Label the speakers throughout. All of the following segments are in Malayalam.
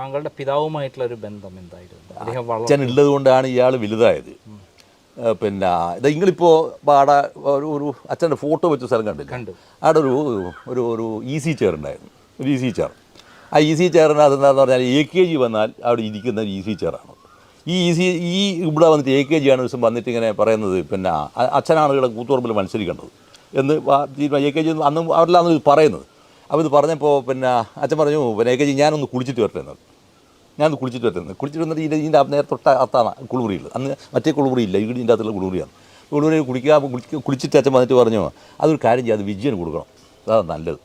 Speaker 1: താങ്കളുടെ പിതാവുമായിട്ടുള്ള ഒരു ബന്ധം എന്തായിരുന്നു?
Speaker 2: അച്ഛൻ ഉള്ളത് കൊണ്ടാണ് ഇയാൾ വലുതായത് പിന്നെ ഇത് നിങ്ങളിപ്പോൾ അവിടെ ഒരു ഒരു അച്ഛന്റെ ഫോട്ടോ വെച്ച സ്ഥലം കണ്ടില്ല?
Speaker 1: കണ്ടു.
Speaker 2: അവിടെ ഒരു ഒരു ഒരു ഈസി ചെയർ ഉണ്ടായിരുന്നു. ഒരു ഈസി ചെയർ ആ ഈസി ചെയറിനകത്ത് എന്താണെന്ന് പറഞ്ഞാൽ എ കെ ജി വന്നാൽ അവിടെ ഇരിക്കുന്ന ഒരു ഈസി ചെയറാണ് ഈ ഈസി ഈ ഇവിടെ വന്നിട്ട് എ കെ ജി ആണ് ദിവസം വന്നിട്ട് ഇങ്ങനെ പറയുന്നത് പിന്നെ അച്ഛനാണ് ഇവിടെ കൂത്തുപറമ്പിൽ മത്സരിക്കേണ്ടത് എന്ന് എ കെ ജി അന്ന് അവരെല്ലാം ഇത് പറയുന്നത്. അപ്പോൾ ഇത് പറഞ്ഞപ്പോൾ പിന്നെ അച്ഛൻ പറഞ്ഞു പിന്നെ എ കെ ജി ഞാനൊന്ന് കുളിച്ചിട്ട് വരട്ടെ എന്നത് ഞാൻ കുളിച്ചിട്ട് വരുന്നത് കുളിച്ചിട്ട് വന്നിട്ട് ഇതിന്റെ ഇതിന്റെ നേരെ തൊട്ട അത്താണ് കുളിമുറിയിൽ അന്ന് മറ്റേ കുളിമുറിയില്ല ഇതിന്റെ അകത്തുള്ള കുളിമുറിയാണ്. കുളിമുറി കുളിക്കുക കുളിക്ക- കുളിച്ചിട്ട് അച്ഛൻ വന്നിട്ട് പറഞ്ഞു അതൊരു കാര്യം ചെയ്യാതെ വിജയന് കൊടുക്കണം. അതാണ് നല്ലത്.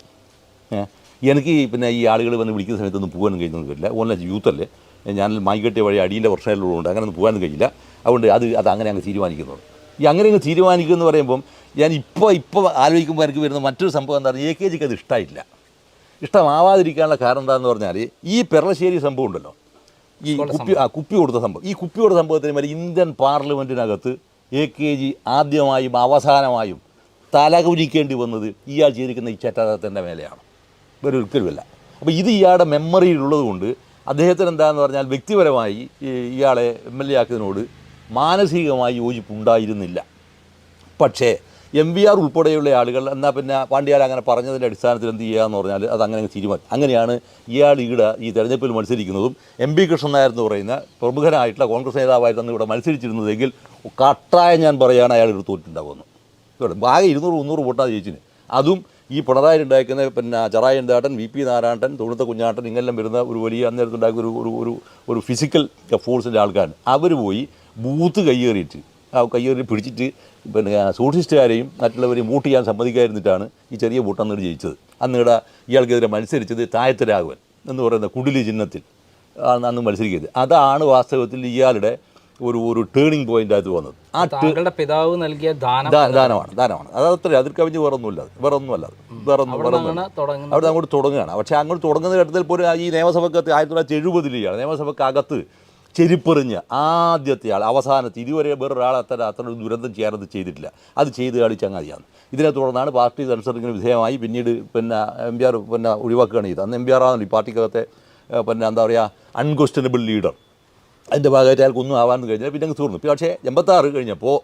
Speaker 2: എനിക്ക് പിന്നെ ഈ ആളുകൾ വന്ന് വിളിക്കുന്ന സമയത്തൊന്നും പോകാനും കഴിയുന്നൊന്നും വരില്ല ഓൺലൈൻ യൂത്തല്ലേ. ഞാൻ മായിക്കെട്ടിയ വഴി അടീന്റെ പ്രശ്നമുള്ളതുകൊണ്ട് അങ്ങനെ ഒന്നും പോകാനും കഴിയില്ല. അതുകൊണ്ട് അത് അത് അങ്ങനെ അങ്ങ് തീരുമാനിക്കുന്നത് ഈ അങ്ങനെ അങ്ങ് തീരുമാനിക്കുക എന്ന് പറയുമ്പം ഞാൻ ഇപ്പോൾ ഇപ്പോൾ ആലോചിക്കുമ്പോൾ എനിക്ക് വരുന്ന മറ്റൊരു സംഭവം എന്താ പറയുക? എ കെ ജിക്ക് അത് ഇഷ്ടമായില്ല. ഇഷ്ടമാവാതിരിക്കാനുള്ള കാരണം എന്താണെന്ന് പറഞ്ഞാൽ ഈ പെരളശ്ശേരി സംഭവം ഉണ്ടല്ലോ. ഈ കുപ്പി ആ കുപ്പി കൊടുത്ത സംഭവം. ഈ കുപ്പി കൊടുത്ത സംഭവത്തിന് മേലെ ഇന്ത്യൻ പാർലമെന്റിനകത്ത് എ കെ ജി ആദ്യമായും അവസാനമായും തലകുരിക്കേണ്ടി വന്നത് ഇയാൾ ചെയ്തിരിക്കുന്ന ഈ ചറ്റാതത്തിന്റെ മേലെയാണ്. വേറെ ഒരിക്കലുമില്ല. അപ്പോൾ ഇത് ഇയാളുടെ മെമ്മറിയിലുള്ളത് കൊണ്ട് അദ്ദേഹത്തിന് എന്താണെന്ന് പറഞ്ഞാൽ വ്യക്തിപരമായി ഇയാളെ എം എൽ എ ആക്കിയതിനോട് മാനസികമായി യോജിപ്പുണ്ടായിരുന്നില്ല. പക്ഷേ എം വി ആർ ഉൾപ്പെടെയുള്ള ആളുകൾ എന്നാൽ പിന്നെ പാണ്ഡ്യാൽ അങ്ങനെ പറഞ്ഞതിന്റെ അടിസ്ഥാനത്തിൽ എന്ത് ചെയ്യുക എന്ന് പറഞ്ഞാൽ അത് അങ്ങനെ അങ്ങ് തീരുമാനം. അങ്ങനെയാണ് ഇയാൾ ഇവിടെ ഈ തെരഞ്ഞെടുപ്പിൽ മത്സരിക്കുന്നതും എം പി കൃഷ്ണൻ നായർ എന്ന് പറയുന്ന പ്രമുഖനായിട്ടുള്ള കോൺഗ്രസ് നേതാവായിരുന്നു ഇവിടെ മത്സരിച്ചിരുന്നതെങ്കിൽ കട്ടായ ഞാൻ പറയുകയാണ് അയാൾ ഇവിടെ തോറ്റിട്ടുണ്ടാകുമെന്ന് ഇവിടെ ആകെ ഇരുന്നൂറ് മുന്നൂറ് വോട്ടാണ് ജയിച്ചിന്. അതും ഈ പിണറായി ഉണ്ടാക്കുന്ന പിന്നെ ചറായി എന്താട്ടൻ വി പി നാരായണൻ തൊഴുത്ത കുഞ്ഞാട്ടൻ ഇങ്ങനെല്ലാം വരുന്ന ഒരു വലിയ അന്നേരത്തുണ്ടാക്കുന്ന ഒരു ഒരു ഒരു ഫിസിക്കൽ ഫോഴ്സിന്റെ ആൾക്കാരാണ്. അവർ പോയി ബൂത്ത് കയ്യേറിയിട്ട് കയ്യേറി പിടിച്ചിട്ട് പിന്നെ സൂക്ഷിസ്റ്റുകാരെയും മറ്റുള്ളവരെയും വോട്ട് ചെയ്യാൻ സമ്മതിക്കാതിരുന്നിട്ടാണ് ഈ ചെറിയ വോട്ടന്നിട്ട് ജയിച്ചത്. അന്നിട ഇയാൾക്കെതിരെ മത്സരിച്ചത് തായത്തരാഘവൻ എന്ന് പറയുന്ന കുടിലി ചിഹ്നത്തിൽ ആണ് അന്ന് മത്സരിക്കുന്നത്. അതാണ് വാസ്തവത്തിൽ ഇയാളുടെ ഒരു ഒരു ടേണിംഗ് പോയിന്റായിട്ട് വന്നത്. ആ
Speaker 1: താങ്കളുടെ പിതാവ് നൽകിയ ദാനം
Speaker 2: ദാനമാണ് ദാനമാണ്. അത് അത്ര അതിൽ കവിഞ്ഞ് വേറെ ഒന്നുമില്ല വേറെ ഒന്നുമല്ല അത്. വേറെ ഒന്നും വേറെ അവിടെ അങ്ങോട്ട് തുടങ്ങുകയാണ്. പക്ഷേ അങ്ങോട്ട് തുടങ്ങുന്ന ഘട്ടത്തിൽ പോലും ഈ നിയമസഭക്കകത്ത് ആയിരത്തി തൊള്ളായിരത്തി എഴുപതിലാണ് നിയമസഭക്കകത്ത് ചെരിപ്പെറിഞ്ഞ് ആദ്യത്തെ ആൾ അവസാനത്തെ ഇതുവരെ വേറൊരാൾ അത്ര അത്ര ഒരു ദുരന്തം ചെയ്യാനത് ചെയ്തിട്ടില്ല. അത് ചെയ്ത് കളി ചങ്ങാതിയാണ് ഇതിനെ തുടർന്നാണ് പാർട്ടി സെൻസറിങ്ങിന് വിധേയമായി പിന്നീട് പിന്നെ എം പി ആർ പിന്നെ ഒഴിവാക്കുകയാണ് ചെയ്തത്. അന്ന് എം പി ആർ ആണല്ലോ ഈ പാർട്ടിക്കകത്തെ പിന്നെ എന്താ പറയുക അൺക്വസ്റ്റനബിൾ ലീഡർ അതിന്റെ ഭാഗമായിട്ട് അയാൾക്ക് ഒന്നും ആവാമെന്ന് കഴിഞ്ഞാൽ പിന്നെ അങ്ങ് തീർന്നു. പക്ഷേ എൺപത്താറ് കഴിഞ്ഞപ്പോൾ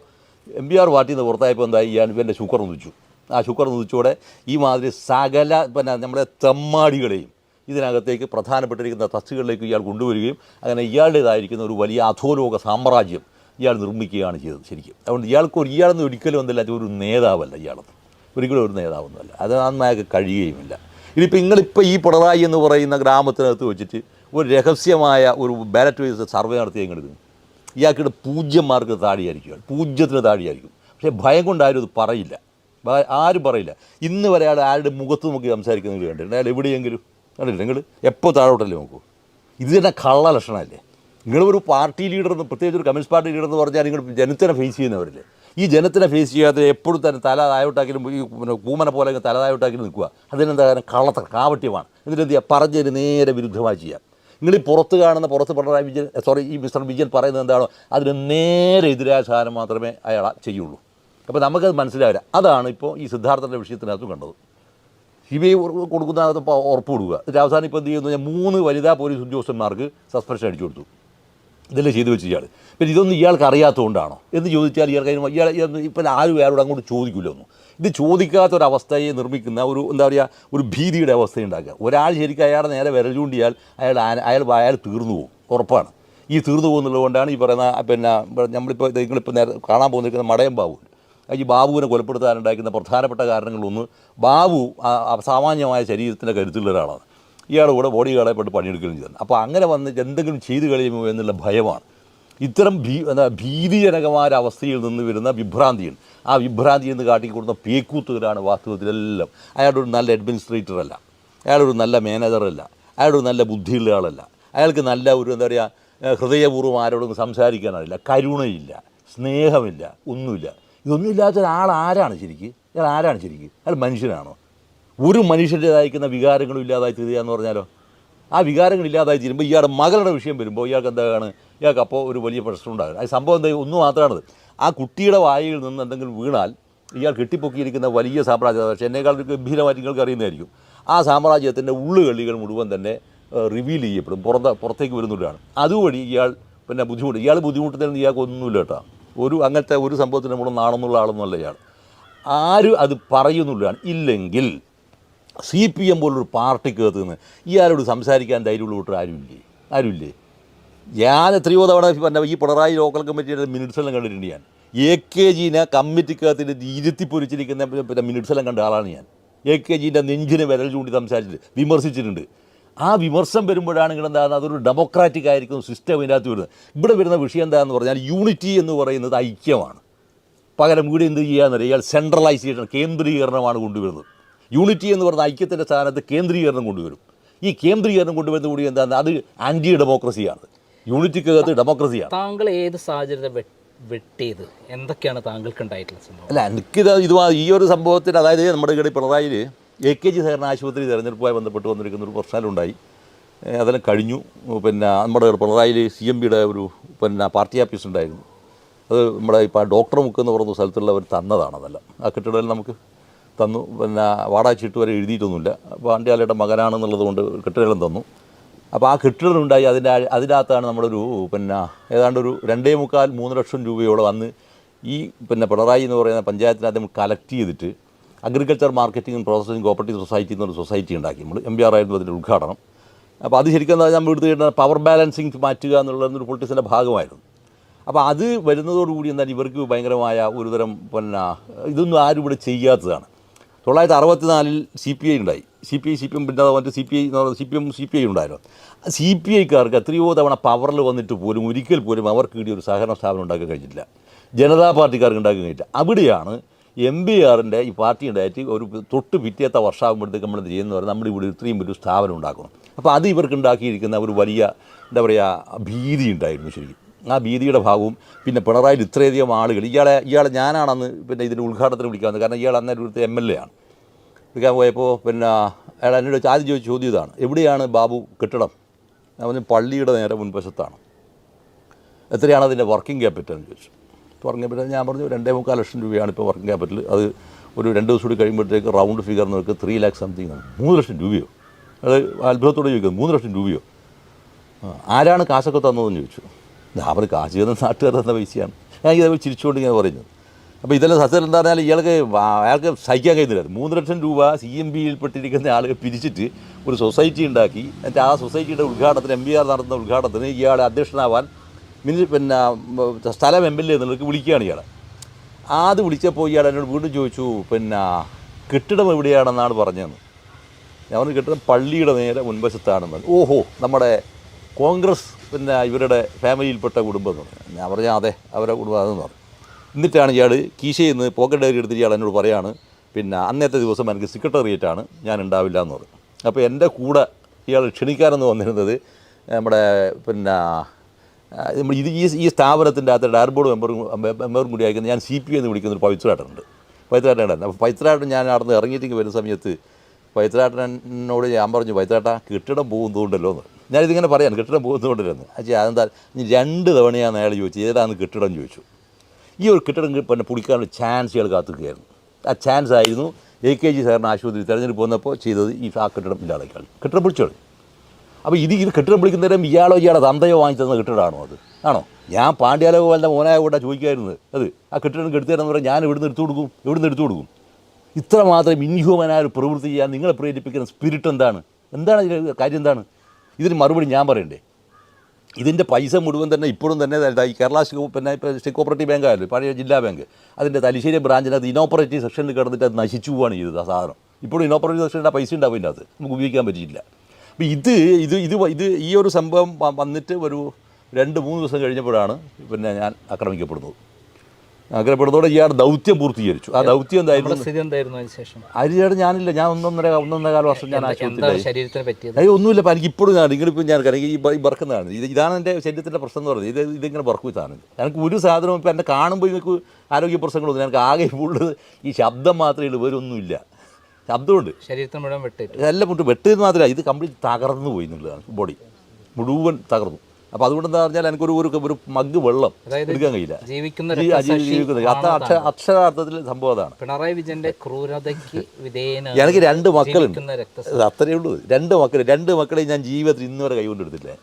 Speaker 2: എം പി ആർ പാർട്ടിയിൽ നിന്ന് പുറത്തായപ്പോൾ എന്തായി? ഇയാൾ ഇവന്റെ ശുക്കർ നുദിച്ചു ആ ശുക്കർ നുദിച്ചോടെ ഈ മാതിരി സകല പിന്നെ നമ്മുടെ തെമ്മാടികളെയും ഇതിനകത്തേക്ക് പ്രധാനപ്പെട്ടിരിക്കുന്ന തസ്തികളിലേക്ക് ഇയാൾ കൊണ്ടുവരികയും അങ്ങനെ ഇയാളുടേതായിരിക്കുന്ന ഒരു വലിയ അധോലോക സാമ്രാജ്യം ഇയാൾ നിർമ്മിക്കുകയാണ് ചെയ്തത് ശരിക്കും. അതുകൊണ്ട് ഇയാൾക്ക് ഒരു ഇയാളൊന്നും ഒരിക്കലും എന്തല്ല ഒരു നേതാവല്ല ഇയാളൊന്നും ഒരിക്കലും ഒരു നേതാവൊന്നുമല്ല. അത് നന്നായൊക്കെ കഴിയുകയുമില്ല. ഇനിയിപ്പോൾ നിങ്ങളിപ്പോൾ ഈ പിണറായി എന്ന് പറയുന്ന ഗ്രാമത്തിനകത്ത് വെച്ചിട്ട് ഒരു രഹസ്യമായ ഒരു ബാലറ്റ് വൈസ് സർവേ നടത്തി എങ്ങെടുക്കും ഇയാൾക്കിടെ പൂജ്യം മാർക്ക് താടിയായിരിക്കും അയാൾ. പൂജ്യത്തിന് താടിയായിരിക്കും പക്ഷേ ഭയം കൊണ്ട് ആരും അത് പറയില്ല. ആരും പറയില്ല. ഇന്ന് വരെ അയാൾ ആരുടെ മുഖത്ത് നോക്കി സംസാരിക്കുന്നത് കണ്ടിട്ടുണ്ട്. അയാൾ എവിടെയെങ്കിലും കണ്ടില്ല നിങ്ങൾ? എപ്പോൾ താഴോട്ടല്ലേ നോക്കൂ? ഇത് തന്നെ കള്ള ലക്ഷണമല്ലേ? നിങ്ങളൊരു പാർട്ടി ലീഡർ എന്ന് പ്രത്യേകിച്ച് ഒരു കമ്മ്യൂണിസ്റ്റ് പാർട്ടി ലീഡർ എന്ന് പറഞ്ഞാൽ നിങ്ങൾ ജനത്തിനെ ഫേസ് ചെയ്യുന്നവരില്ലേ? ഈ ജനത്തിനെ ഫേസ് ചെയ്യാതെ എപ്പോഴും തന്നെ തല തായോട്ടാക്കിലും ഈ പിന്നെ കൂമനെ പോലെ തല തായോട്ടാക്കിലും നിൽക്കുക. അതിനെന്താ കാരണം? കള്ളത്ത കാവട്യമാണ് എന്നിട്ട് എന്ത് ചെയ്യുക പറഞ്ഞതിന് നേരെ വിരുദ്ധമായി ചെയ്യാം നിങ്ങൾ ഈ പുറത്ത് കാണുന്ന പുറത്ത് പിണറായി വിജയൻ സോറി ഈ മിസ്റ്റർ വിജയൻ പറയുന്നത് എന്താണോ അതിന് നേരെ എതിരായ സാധനം മാത്രമേ അയാൾ ചെയ്യുള്ളൂ. അപ്പോൾ നമുക്കത് മനസ്സിലാവില്ല. അതാണ് ഇപ്പോൾ ഈ സിദ്ധാർത്ഥന്റെ വിഷയത്തിനകത്തും കണ്ടത്. സി കൊടുക്കുന്ന ഉറപ്പ് കൊടുക്കുക. എന്നിട്ട് അവസാനം ഇപ്പോൾ എന്ത് ചെയ്യുന്നു? മൂന്ന് വനിതാ പോലീസ് ഉദ്യോഗസ്ഥന്മാർക്ക് സസ്പെൻഷൻ അടിച്ചു കൊടുത്തു. ഇതെല്ലാം ചെയ്തു വെച്ച് ഇയാൾ പിന്നെ ഇതൊന്നും ഇയാൾക്ക് അറിയാത്തതുകൊണ്ടാണോ? എന്ന് ചോദിച്ചാൽ ഇയാൾക്ക് ഇയാൾ ഇപ്പം ആരും ആരോട് അങ്ങോട്ട് ചോദിക്കില്ല ഒന്നും ഇത് അവസ്ഥയെ നിർമ്മിക്കുന്ന ഒരു എന്താ പറയുക ഒരു ഭീതിയുടെ അവസ്ഥ ഉണ്ടാക്കുക. ഒരാൾ ശരിക്കും അയാളെ നേരെ വിരൽ ചൂണ്ടിയാൽ അയാൾ അയാൾ അയാൾ തീർന്നു പോകും. ഉറപ്പാണ്. ഈ തീർന്നു പോകുന്നുള്ളത് കൊണ്ടാണ് ഈ പറയുന്ന പിന്നെ നമ്മളിപ്പോൾ നിങ്ങളിപ്പോൾ നേരെ കാണാൻ പോകുന്നിരിക്കുന്ന മടയം ബാബു ഈ ബാബുവിനെ കൊലപ്പെടുത്താനുണ്ടാക്കുന്ന പ്രധാനപ്പെട്ട കാരണങ്ങളൊന്ന് ബാബു സാമാന്യമായ ശരീരത്തിന്റെ കരുത്തുള്ള ഒരാളാണ് ഇയാളുടെ കൂടെ ബോഡി ഗാർഡായി പെട്ട് പണിയെടുക്കുകയും ചെയ്തത് അപ്പോൾ അങ്ങനെ വന്ന് എന്തെങ്കിലും ചെയ്തു കഴിയുമോ എന്നുള്ള ഭയമാണ്. ഇത്തരം ഭീ എന്താ ഭീതിജനകമായ അവസ്ഥയിൽ നിന്ന് വരുന്ന വിഭ്രാന്തിയുണ്ട് ആ വിഭ്രാന്തി എന്ന് കാട്ടിക്കൊടുന്ന പേക്കൂത്തുകരാണ് വാസ്തവത്തിലെല്ലാം. ഒരു നല്ല അഡ്മിനിസ്ട്രേറ്റർ അല്ല അയാളൊരു നല്ല മാനേജറല്ല. അയാളൊരു നല്ല ബുദ്ധിയുള്ള ആളല്ല. അയാൾക്ക് നല്ല ഒരു എന്താ പറയുക ഹൃദയപൂർവം ആരോടും സംസാരിക്കാനറിയില്ല കരുണയില്ല. സ്നേഹമില്ല. ഒന്നുമില്ല. ഇതൊന്നും ഇല്ലാത്ത ഒരാൾ ആരാണ് ശരിക്ക്? ഇയാൾ ആരാണ് ശരിക്ക്? അയാൾ മനുഷ്യനാണോ? ഒരു മനുഷ്യന്റേതായിരിക്കുന്ന വികാരങ്ങളും ഇല്ലാതായി തീരുക എന്ന് പറഞ്ഞാലോ? ആ വികാരങ്ങൾ ഇല്ലാതായി തീരുമ്പോൾ ഇയാളുടെ മകളുടെ വിഷയം വരുമ്പോൾ ഇയാൾക്ക് എന്താണ്? ഇയാൾക്ക് അപ്പോൾ ഒരു വലിയ പ്രശ്നം ഉണ്ടാകും. അത് സംഭവം എന്താ? ഒന്ന് മാത്രമാണത് ആ കുട്ടിയുടെ വായിൽ നിന്ന് എന്തെങ്കിലും വീണാൽ ഇയാൾ കെട്ടിപ്പൊക്കിയിരിക്കുന്ന വലിയ സാമ്രാജ്യം പക്ഷേ എന്നേക്കാൾ ഗംഭീരമായിട്ട് നിങ്ങൾക്ക് അറിയുന്നതായിരിക്കും. ആ സാമ്രാജ്യത്തിന്റെ ഉള്ളുകളികൾ മുഴുവൻ തന്നെ റിവീൽ ചെയ്യപ്പെടും. പുറത്ത് പുറത്തേക്ക് വരുന്നവരാണ്. അതുവഴി ഇയാൾ പിന്നെ ബുദ്ധിമുട്ട്. ഇയാൾ ബുദ്ധിമുട്ടുന്നതിന് ഇയാൾക്ക് ഒന്നുമില്ല കേട്ടോ. ഒരു അങ്ങനത്തെ ഒരു സംഭവത്തിന്റെ മൂലം നാണെന്നുള്ള ആളൊന്നുമല്ല ഇയാൾ. ആര് അത് പറയുന്നുള്ളതാണ്. ഇല്ലെങ്കിൽ സി പി എം പോലൊരു പാർട്ടിക്കകത്ത് നിന്ന് ഇയാളോട് സംസാരിക്കാൻ ധൈര്യമുള്ള കൂട്ടർ ആരുമില്ലേ? ആരുമില്ലേ? ഞാൻ എത്രയോ തവണ പറഞ്ഞ ഈ പിണറായി ലോക്കൽ കമ്മിറ്റിയുടെ മിനിറ്റ്സെല്ലാം കണ്ടിട്ടുണ്ട് ഞാൻ. എ കെ ജിനെ കമ്മിറ്റിക്കകത്തിന്റെ ഇരുത്തി പൊരിച്ചിരിക്കുന്ന പിന്നെ മിനിറ്റ്സ് എല്ലാം കണ്ട ആളാണ് ഞാൻ. എ കെ ജിന്റെ നെഞ്ചിനെ വിരൽ ചൂണ്ടി സംസാരിച്ചിട്ട് വിമർശിച്ചിട്ടുണ്ട്. ആ വിമർശം വരുമ്പോഴാണ് ഇങ്ങനെ എന്താ അതൊരു ഡെമോക്രാറ്റിക് ആയിരിക്കും സിസ്റ്റം ഇതിനകത്ത് വരുന്നത്. ഇവിടെ വരുന്ന വിഷയം എന്താണെന്ന് പറഞ്ഞാൽ യൂണിറ്റി എന്ന് പറയുന്നത് ഐക്യമാണ്. പകരം ഇവിടെ എന്ത് ചെയ്യാന്ന് ഇയാൾ സെൻട്രലൈസേഷൻ കേന്ദ്രീകരണമാണ് കൊണ്ടുവരുന്നത്. യൂണിറ്റി എന്ന് പറഞ്ഞ ഐക്യത്തിന്റെ സ്ഥാനത്ത് കേന്ദ്രീകരണം കൊണ്ടുവരും. ഈ കേന്ദ്രീകരണം കൊണ്ടുവരുന്ന കൂടി എന്താണ് അത് ആന്റി ഡെമോക്രസിയാണ് യൂണിറ്റിക്കകത്ത് ഡെമോക്രസിയാണ്
Speaker 1: താങ്കൾ ഏത് സാഹചര്യത്തെ വെ- വെട്ടിയത്? എന്തൊക്കെയാണ് താങ്കൾക്ക് ഉണ്ടായിട്ടുള്ള സംഭവം?
Speaker 2: അല്ല എനിക്കിത് ഇത് ഈ ഒരു സംഭവത്തിൽ അതായത് നമ്മുടെ ഇവിടെ പിണറായിൽ എ കെ ജി സഹകരണ ആശുപത്രി തിരഞ്ഞെടുപ്പുമായി ബന്ധപ്പെട്ട് വന്നിരിക്കുന്ന ഒരു പ്രശ്നമുണ്ടായി. അതെല്ലാം കഴിഞ്ഞു. പിന്നെ നമ്മുടെ പിണറായിൽ സി എം പിയുടെ ഒരു പിന്നെ പാർട്ടി ഓഫീസ് ഉണ്ടായിരുന്നു. അത് നമ്മുടെ ഇപ്പോൾ ഡോക്ടർ മുക്ക് എന്ന് പറയുന്ന സ്ഥലത്തുള്ളവർ തന്നതാണ് അതെല്ലാം. ആ കെട്ടിടം നമുക്ക് തന്നു. പിന്നെ വാടാച്ചിട്ട് ചീട്ട് വരെ എഴുതിയിട്ടൊന്നുമില്ല. പാണ്ഡ്യാലയുടെ മകനാണെന്നുള്ളത് കൊണ്ട് കെട്ടിടം തന്നു. അപ്പോൾ ആ കെട്ടിടം ഉണ്ടായി. അതിന്റെ അതിനകത്താണ് നമ്മളൊരു പിന്നെ ഏതാണ്ട് ഒരു രണ്ടേ മുക്കാൽ മൂന്ന് ലക്ഷം രൂപയോളം അന്ന് ഈ പിന്നെ പിണറായി എന്ന് പറയുന്ന പഞ്ചായത്തിനകത്ത് നമ്മൾ കളക്ട് ചെയ്തിട്ട് agriculture marketing processing cooperative society എന്നൊരു സൊസൈറ്റി ഉണ്ടാക്കി. നമ്മൾ എം ബി ആർ ആയിരുന്നു അതിന്റെ ഉദ്ഘാടനം. അപ്പോൾ അത് ശരിക്കും നമ്മൾ എടുത്ത് കഴിഞ്ഞാൽ പവർ ബാലൻസിങ് മാറ്റുക എന്നുള്ള ഒരു പൊളിറ്റിക്സിന്റെ ഭാഗമായിരുന്നു. അപ്പോൾ അത് വരുന്നതോടുകൂടി എന്നാൽ ഇവർക്ക് ഭയങ്കരമായ ഒരുതരം പിന്നെ ഇതൊന്നും ആരും ഇവിടെ ചെയ്യാത്തതാണ്. തൊള്ളായിരത്തി അറുപത്തിനാലിൽ സി പി ഐ ഉണ്ടായി. C P I C P M പിന്നെ മറ്റേ സി പി ഐ എന്ന് പറയുന്നത് C P M C P I ഉണ്ടായിരുന്നു സി പി ഐക്കാർക്ക് എത്രയോ തവണ പവറിൽ വന്നിട്ട് പോലും ഒരിക്കൽ പോലും അവർക്ക് കിട്ടിയ ഒരു സഹകരണ സ്ഥാപനം ഉണ്ടാക്കാൻ കഴിഞ്ഞിട്ടില്ല. ജനതാ പാർട്ടിക്കാർക്ക് ഉണ്ടാക്കാൻ കഴിഞ്ഞിട്ടില്ല. അവിടെയാണ് എം ബി ആറിന്റെ ഈ പാർട്ടിയുടെ ആയിട്ട് ഒരു തൊട്ട് പിറ്റേത്ത വർഷമാകുമ്പോഴത്തേക്ക് നമ്മൾ എന്ത് ചെയ്യുന്ന പറഞ്ഞാൽ നമ്മുടെ ഇവിടെ ഇത്രയും വലിയ സ്ഥാപനം ഉണ്ടാക്കണം. അപ്പോൾ അത് ഇവർക്ക് ഉണ്ടാക്കിയിരിക്കുന്ന ഒരു വലിയ എന്താ പറയുക ഭീതി ഉണ്ടായിരുന്നു ശരിക്കും. ആ ഭീതിയുടെ ഭാഗവും പിന്നെ പിണറായിൽ ഇത്രയധികം ആളുകൾ ഇയാളെ ഇയാളെ ഞാനാണെന്ന് പിന്നെ ഇതിന്റെ ഉദ്ഘാടനത്തിന് വിളിക്കാൻ കാരണം ഇയാൾ അന്നേരം ഇവിടുത്തെ എം എൽ എ ആണ്. വിളിക്കാൻ പോയപ്പോൾ പിന്നെ അയാൾ എന്നോട് ആദ്യം ചോദിച്ച ചോദ്യം ഇതാണ് എവിടെയാണ് ബാബു കെട്ടിടം? പറഞ്ഞു പള്ളിയുടെ നേരെ മുൻവശത്താണ്. എത്രയാണ് അതിന്റെ വർക്കിംഗ് ക്യാപിറ്റൽ? എന്ന് ചോദിച്ചു. ക്യാപിറ്റൽ ഞാൻ പറഞ്ഞു രണ്ടേ മുക്കാൽ ലക്ഷം രൂപയാണ് ഇപ്പോൾ വർക്കിംഗ് ക്യാപിറ്റൽ അത് ഒരു രണ്ട് ദിവസം കൂടി കഴിയുമ്പോഴത്തേക്ക് റൗണ്ട് ഫിഗർ നോക്കുക ത്രീ ലാക്ക് സംതിങ് ആണ്. മൂന്ന് ലക്ഷം രൂപയോ? അത് അത്ഭുതത്തോടെ ചോദിക്കുന്നത് മൂന്ന് ലക്ഷം രൂപയോ? ആരാണ് കാശൊക്കെ തന്നതെന്ന് ചോദിച്ചു. ഞാൻ പറഞ്ഞു കാശ് തന്ന നാട്ടുകാർ തന്ന പൈസയാണ്. ഞാൻ ഇതേ ചിരിച്ചുകൊണ്ട് ഞാൻ പറയുന്നത്. അപ്പോൾ ഇതെല്ലാം സത്യം എന്താ പറഞ്ഞാൽ ഇയാൾക്ക് അയാൾക്ക് സഹിക്കാൻ കഴിയുന്നില്ല. മൂന്ന് ലക്ഷം രൂപ സി എം ബിയിൽ പെട്ടിരിക്കുന്ന ആളുകൾ പിരിച്ചിട്ട് ഒരു സൊസൈറ്റി ഉണ്ടാക്കി. എന്നിട്ട് ആ സൊസൈറ്റിയുടെ ഉദ്ഘാടനത്തിന് എം ബി ആർ നടത്തുന്ന ഉദ്ഘാടനത്തിന് ഇയാളെ അധ്യക്ഷനാവാൻ മിനി പിന്നെ സ്ഥലം എം എൽ എ എന്നുള്ളവർക്ക് വിളിക്കുകയാണ് ഇയാളെ. ആദ്യം വിളിച്ചപ്പോൾ ഇയാൾ എന്നോട് വീണ്ടും ചോദിച്ചു പിന്നെ കെട്ടിടം എവിടെയാണെന്നാണ് പറഞ്ഞതെന്ന്? ഞാൻ കെട്ടിടം പള്ളിയുടെ നേരെ മുൻവശത്താണെന്ന്. പറഞ്ഞു. ഓഹോ നമ്മുടെ കോൺഗ്രസ് പിന്നെ ഇവരുടെ ഫാമിലിയിൽപ്പെട്ട കുടുംബം എന്ന് പറഞ്ഞു. ഞാൻ പറഞ്ഞാൽ അതെ അവരുടെ കുടുംബം അതെന്ന് പറഞ്ഞു. എന്നിട്ടാണ് ഇയാൾ കീശയിൽ നിന്ന് പോക്കറ്റ് ഡയറി എടുത്തിട്ട് ഇയാൾ എന്നോട് പറയാണ് പിന്നെ അന്നത്തെ ദിവസം എനിക്ക് സെക്രട്ടേറിയറ്റാണ് ഞാൻ ഉണ്ടാവില്ല എന്ന് പറഞ്ഞു. അപ്പോൾ എന്റെ കൂടെ ഇയാൾ ക്ഷണിക്കാനെന്ന് വന്നിരുന്നത് നമ്മുടെ പിന്നെ ഇത് ഈ ഈ സ്ഥാപനത്തിന്റെ അകത്ത് ഡയർ ബോർഡ് മെമ്പറും മെമ്പറും കൂടി അയക്കുന്ന ഞാൻ സി പി എന്ന് വിളിക്കുന്ന ഒരു പവിത്രാട്ടനുണ്ട്. പൈത്രാട്ടനുണ്ടായിരുന്നു അപ്പോൾ പൈത്രാട്ടൻ ഞാൻ അവിടെ നിന്ന് ഇറങ്ങിയിട്ടേക്ക് വരുന്ന സമയത്ത് പൈത്രാട്ടനോട് ഞാൻ പറഞ്ഞു പൈത്രാട്ട കെട്ടിടം പോകുന്നതുകൊണ്ടല്ലോ എന്ന്. ഞാനിതിങ്ങനെ പറയാൻ കെട്ടിടം പോകുന്നതുകൊണ്ടല്ലോ അച്ഛാ അതെന്താ? ഇനി രണ്ട് തവണയാണ് അയാൾ ചോദിച്ചു ഏതാണ് കെട്ടിടം? ചോദിച്ചു. ഈ ഒരു കെട്ടിടം പിന്നെ പൊളിക്കാനുള്ള ചാൻസ് ഇയാൾ കാത്തുകയായിരുന്നു. ആ ചാൻസ് ആയിരുന്നു. എ കെ ജി സാറിന് ആശുപത്രി തെരഞ്ഞെടുപ്പ് വന്നപ്പോൾ ചെയ്തത് ഈ ആ കെട്ടിടം ഇല്ലാതാക്കിയാണ്. കെട്ടിടം പൊളിച്ചോളി. അപ്പോൾ ഇത് ഇത് കെട്ടിടം വിളിക്കുന്ന നേരം ഇയാളോ ഇയാളെ തന്തയോ വാങ്ങിച്ചു തന്ന കെട്ടിടമാണോ അത്? ആണോ? ഞാൻ പാണ്ഡ്യാലോകോലിന്റെ മോനായ കൂടെ ചോദിക്കായിരുന്നത് അത് ആ കെട്ടിടം കെടുത്തരാന്ന് പറഞ്ഞാൽ ഞാൻ ഇവിടുന്ന് എടുത്തു കൊടുക്കും ഇവിടുന്ന് എടുത്തു കൊടുക്കും. ഇത്ര മാത്രം ഇൻഹ്യൂമനായ ഒരു പ്രവൃത്തി ചെയ്യാൻ നിങ്ങളെ പ്രേരിപ്പിക്കുന്ന സ്പിരിറ്റ് എന്താണ്? എന്താണ് ഇതിന്റെ കാര്യം എന്താണ്? ഇതിന് മറുപടി ഞാൻ പറയണ്ടേ? ഇതിന്റെ പൈസ മുഴുവൻ തന്നെ ഇപ്പോഴും തന്നെ ഈ കേരള സ്റ്റേ- പിന്നെ ഇപ്പോൾ സ്റ്റേറ്റ് കോപ്പറേറ്റീവ് ബാങ്ക് ആയാലും പഴയ ജില്ലാ ബാങ്ക് അതിന്റെ തലശ്ശേരി ബ്രാഞ്ചിനകത്ത് ഇനോപ്പറേറ്റീവ് സെക്ഷനിൽ കിടന്നിട്ട് അത് നശിച്ചു പോവാണ് ചെയ്തത് സാധനം. ഇപ്പോഴും ഇനോപ്പറേറ്റീവ് സെക്ഷന്റെ പൈസ ഉണ്ടാവും അതിന്റെ അകത്ത്. നമുക്ക് ഉപയോഗിക്കാൻ പറ്റിയില്ല അപ്പോൾ ഇത് ഇത് ഇത് ഇത് ഈ ഒരു സംഭവം വന്നിട്ട് ഒരു രണ്ട് മൂന്ന് ദിവസം കഴിഞ്ഞപ്പോഴാണ് പിന്നെ ഞാൻ ആക്രമിക്കപ്പെടുന്നത്. ആക്രമിക്കപ്പെടുന്നതോടെ ഇയാൾ ദൗത്യം പൂർത്തീകരിച്ചു. ആ ദൗത്യം എന്തായിരുന്നു?
Speaker 1: സ്ഥിതി എന്തായിരുന്നു അതിനുശേഷം
Speaker 2: അരിചേട്ടൻ ഞാനില്ല. ഞാൻ ഒന്നൊന്നര ഒന്നൊന്നര കാല വർഷം ഞാൻ ആശുപത്രിയിലായി. അയ്യോ ഒന്നുമില്ല. എനിക്ക് ഇപ്പോഴും ഞാൻ നിങ്ങളിപ്പോൾ ഞാൻ കാരണം ഈ ബർക്കുന്നതാണ് ഇത് ഇതാണ് എന്റെ ശരീരത്തിന്റെ പ്രശ്നം എന്ന് പറയുന്നത്. ഇത് ഇതിങ്ങനെ ബർക്കും സാധനം എനിക്ക് ഒരു സാധനവും ഇപ്പം എന്നെ കാണുമ്പോൾ നിങ്ങൾക്ക് ആരോഗ്യ പ്രശ്നങ്ങളൊന്നും എനിക്ക് ആകെ ഉള്ളത് ഈ ശബ്ദം മാത്രമേ ഉള്ളൂ. വേറൊന്നുമില്ല. ശബ്ദമുണ്ട്
Speaker 1: ശരീരത്തിന് മുഴുവൻ വെട്ടിട്ട്
Speaker 2: എല്ലാം മുട്ട് മാത്രമല്ല ഇത് കംപ്ലീറ്റ് തകർന്നു പോയി എന്നുള്ളതാണ് ബോഡി മുഴുവൻ തകർന്നു. അപ്പോൾ അതുകൊണ്ട് എന്താ പറഞ്ഞാൽ എനിക്കൊരു ഒരു ഒരു മഗ് വെള്ളം എടുക്കാൻ കഴിയില്ല.
Speaker 1: ജീവിക്കുന്ന
Speaker 2: അത്ര അക്ഷരാർത്ഥത്തിൽ സംഭവം അതാണ്.
Speaker 1: പിണറായി വിജയന്റെ ക്രൂരതയ്ക്ക് വിധേയന
Speaker 2: എനിക്ക് രണ്ട് മക്കളുണ്ട് അത്രയേ ഉള്ളൂ. രണ്ട് മക്കൾ രണ്ട് മക്കളെ ഞാൻ ജീവിതത്തിൽ ഇന്ന് വരെ കൈകൊണ്ട് എടുത്തില്ല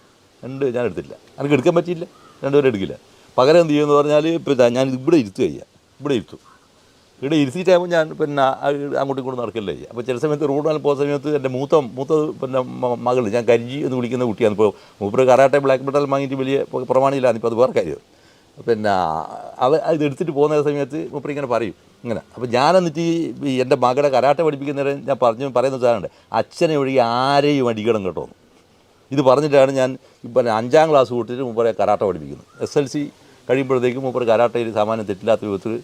Speaker 2: രണ്ട് ഞാൻ എടുത്തില്ല എനിക്ക് എടുക്കാൻ പറ്റിയില്ല. രണ്ടുപേരും എടുക്കില്ല. പകരം എന്ത് ചെയ്യുമെന്ന് പറഞ്ഞാൽ ഇപ്പോൾ ഞാൻ ഇവിടെ ഇരുത്തു കഴിയാം ഇവിടെ ഇരുത്തും. ഇവിടെ ഇരുത്തിയിട്ടാകുമ്പോൾ ഞാൻ പിന്നെ അങ്ങോട്ടും ഇങ്ങോട്ടും നടക്കില്ലേ. അപ്പോൾ ചില സമയത്ത് റോഡ് മേലെ പോകുന്ന സമയത്ത് എന്റെ മൂത്ത മൂത്ത പിന്നെ മകൾ ഞാൻ കരിജി എന്ന് വിളിക്കുന്ന കുട്ടിയാണ്. ഇപ്പോൾ മൂപ്പര് കറാട്ടെ ബ്ലാക്ക് മെറ്റൽ വാങ്ങിയിട്ട് വലിയ പ്രമാണിയിലാണ്. ഇപ്പോൾ അത് വേറെ കാര്യം. പിന്നെ അവ ഇത് എടുത്തിട്ട് പോകുന്ന സമയത്ത് മൂപ്പര് ഇങ്ങനെ പറയും. ഇങ്ങനെ. അപ്പോൾ ഞാൻ എന്നിട്ട് ഈ എന്റെ മകളെ കരാട്ടെ പഠിപ്പിക്കുന്നവരെ ഞാൻ പറഞ്ഞു പറയുന്ന സാധനമുണ്ട്. അച്ഛനെ ഒഴികെ ആരെയും അടിക്കണം കേട്ടോ ഇത് പറഞ്ഞിട്ടാണ് ഞാൻ പിന്നെ അഞ്ചാം ക്ലാസ് കൂട്ടിയിട്ട് മൂപ്പരെ കരാട്ട പഠിപ്പിക്കുന്നത്. എസ് എൽ സി കഴിയുമ്പോഴത്തേക്കും മൂപ്പർ കരാട്ടയിൽ സാമാന്യം തെറ്റില്ലാത്ത വിധത്തിൽ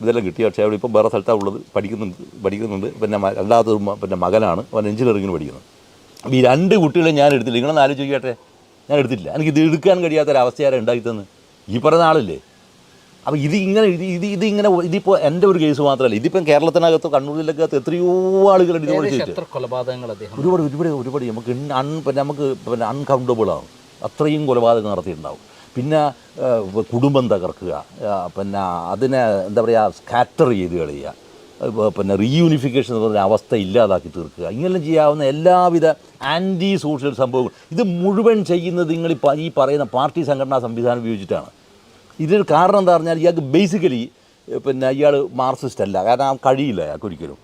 Speaker 2: ഇതെല്ലാം കിട്ടി. പക്ഷേ അവിടെ ഇപ്പം വേറെ സ്ഥലത്താണ് ഉള്ളത്. പഠിക്കുന്നുണ്ട് പഠിക്കുന്നുണ്ട്. പിന്നെ മ- രണ്ടാമത്തെ പിന്നെ മകനാണ്. അവൻ എഞ്ചിനീയറിങ്ങിന് പഠിക്കുന്നത് അപ്പോൾ ഈ രണ്ട് കുട്ടികളെ ഞാൻ എടുത്തില്ല. നിങ്ങളൊന്ന് ചോദിക്കട്ടെ ഞാൻ എടുത്തില്ല എനിക്ക് ഇത് എടുക്കാൻ കഴിയാത്തൊരവസ്ഥയാരെ ഉണ്ടാക്കി തന്ന് ഈ പറഞ്ഞ ആളില്ലേ? അപ്പോൾ ഇത് ഇങ്ങനെ ഇത് ഇത് ഇതിങ്ങനെ ഇങ്ങനെ ഇതിപ്പോൾ എന്റെ ഒരു കേസ് മാത്രമല്ല. ഇതിപ്പം കേരളത്തിനകത്ത് കണ്ണൂർ ജില്ലക്കകത്ത് എത്രയോ ആളുകളുണ്ട് ഇതുപോലെ ചെയ്തിട്ട് ഒരുപാട് ഒരുപാട് ഒരുപാട് നമുക്ക് അൺ പിന്നെ നമുക്ക് പിന്നെ അൺകൗണ്ടബിൾ ആവും അത്രയും കൊലപാതകം നടത്തിയിട്ടുണ്ടാവും. പിന്നെ കുടുംബം തകർക്കുക. പിന്നെ അതിനെ എന്താ പറയുക സ്കാറ്റർ ചെയ്ത് കളയുക. പിന്നെ റീയൂണിഫിക്കേഷൻ എന്ന് പറഞ്ഞ അവസ്ഥ ഇല്ലാതാക്കി തീർക്കുക. ഇങ്ങനെല്ലാം ചെയ്യാവുന്ന എല്ലാവിധ ആന്റി സോഷ്യൽ സംഭവങ്ങൾ ഇത് മുഴുവൻ ചെയ്യുന്നത് നിങ്ങൾ ഈ പറയുന്ന പാർട്ടി സംഘടനാ സംവിധാനം ഉപയോഗിച്ചിട്ടാണ്. ഇതിന് കാരണം എന്താ പറഞ്ഞാൽ ഇയാൾക്ക് ബേസിക്കലി പിന്നെ ഇയാൾ മാർക്സിസ്റ്റ് അല്ല. കാരണം കഴിയില്ല അയാൾക്ക് ഒരിക്കലും.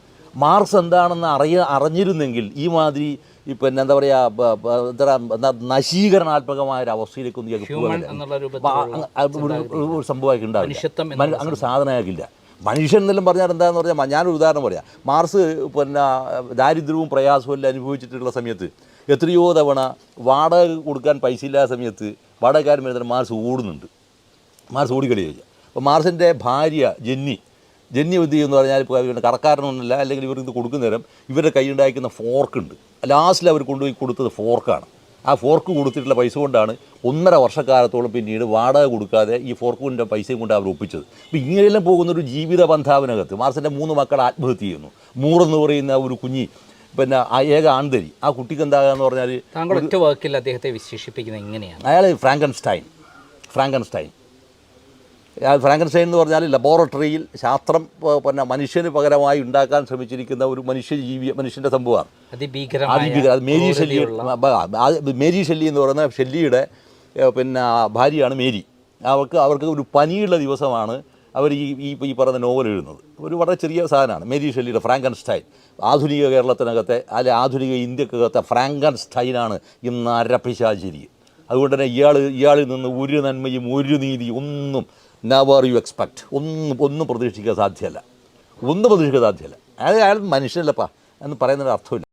Speaker 2: മാർക്സ് എന്താണെന്ന് അറിയ അറിഞ്ഞിരുന്നെങ്കിൽ ഈ മാതിരി ഈ പിന്നെ എന്താ പറയുക എന്താ എന്താ നശീകരണാത്മകമായ ഒരു അവസ്ഥയിലേക്കൊന്നും ഒന്ന് ഒരു- സംഭവമായി സംഭവമായിട്ട് ഉണ്ടാവില്ല. അങ്ങനെ ഒരു സാധനമാക്കില്ല മനുഷ്യൻ എന്നെല്ലാം പറഞ്ഞാൽ എന്താണെന്ന് പറഞ്ഞാൽ ഞാനൊരു ഉദാഹരണം പറയാം. മാർസ് പിന്നെ ദാരിദ്ര്യവും പ്രയാസവും എല്ലാം അനുഭവിച്ചിട്ടുള്ള സമയത്ത് എത്രയോ തവണ വാടക കൊടുക്കാൻ പൈസ ഇല്ലാത്ത സമയത്ത് വാടകക്കാരൻ വരുന്ന മാർസ് ഓടുന്നുണ്ട്. മാർസ് ഓടിക്കളി ചോദിക്കുക അപ്പോൾ മാർസിന്റെ ഭാര്യ ജെന്നി ജെന്നി വിദ്യ എന്ന് പറഞ്ഞാൽ ഇപ്പോൾ കടക്കാരനൊന്നുമില്ല അല്ലെങ്കിൽ ഇവർക്ക് ഇത് കൊടുക്കുന്നേരം ഇവരുടെ കൈയുണ്ടാക്കുന്ന ഫോർക്ക് ഉണ്ട് ലാസ്റ്റിൽ അവർ കൊണ്ടുപോയി കൊടുത്തത് ഫോർക്കാണ്. ആ ഫോർക്ക് കൊടുത്തിട്ടുള്ള പൈസ കൊണ്ടാണ് ഒന്നര വർഷക്കാലത്തോളം പിന്നീട് വാടക കൊടുക്കാതെ ഈ ഫോർക്കിന്റെ പൈസയും കൊണ്ട് അവർ ഒപ്പിച്ചത്. അപ്പോൾ ഇങ്ങനെയെല്ലാം പോകുന്ന ഒരു ജീവിത ബന്ധാവിനകത്ത് മാർസിന്റെ മൂന്ന് മക്കൾ ആത്മഹത്യ ചെയ്യുന്നു. മൂറെന്ന് പറയുന്ന ഒരു കുഞ്ഞി പിന്നെ ആ ഏക ആൺതരി. ആ കുട്ടിക്ക് എന്താകാന്ന് പറഞ്ഞാൽ
Speaker 1: താങ്കൾ ഒറ്റ വാക്കിൽ അദ്ദേഹത്തെ വിശേഷിപ്പിക്കുന്നത് എങ്ങനെയാണ്
Speaker 2: അയാൾ ഫ്രാങ്കൻസ്റ്റൈൻ. ഫ്രാങ്കൻസ്റ്റൈൻ. ആ ഫ്രാങ്കൻസ്റ്റൈൻ എന്ന് പറഞ്ഞാൽ ലബോറട്ടറിയിൽ ശാസ്ത്രം പിന്നെ മനുഷ്യന് പകരമായി ഉണ്ടാക്കാൻ ശ്രമിച്ചിരിക്കുന്ന ഒരു മനുഷ്യ ജീവി മനുഷ്യന്റെ സംഭവമാണ് അതിഭീകര മേരി ഷെല്ലി മേരി ഷെല്ലി എന്ന് പറയുന്ന ഷെല്ലിയുടെ പിന്നെ ഭാര്യയാണ് മേരി. അവർക്ക് അവർക്ക് ഒരു പനിയുള്ള ദിവസമാണ് അവർ ഈ ഈ ഈ പറയുന്ന നോവൽ എഴുതുന്നത്. ഒരു വളരെ ചെറിയ സാധനമാണ് മേരി ഷെല്ലിയുടെ ഫ്രാങ്കൻസ്റ്റൈൻ. ആധുനിക കേരളത്തിനകത്തെ അല്ലെ ആധുനിക ഇന്ത്യക്കകത്തെ ഫ്രാങ്കൻസ്റ്റൈനാണ് ഈ നരപ്പിശാചിരി അതുകൊണ്ട് തന്നെ ഇയാൾ ഇയാളിൽ നിന്ന് ഒരു നന്മയും ഒരു നീതിയും ഒന്നും നെവർ യു എക്സ്പെക്റ്റ് ഒന്നും ഒന്നും പ്രതീക്ഷിക്കാൻ സാധ്യമല്ല ഒന്നും പ്രതീക്ഷിക്കാൻ സാധ്യമല്ല അത് അയാൾ മനുഷ്യനല്ലപ്പാ എന്ന് പറയുന്നതിന് അർത്ഥമില്ല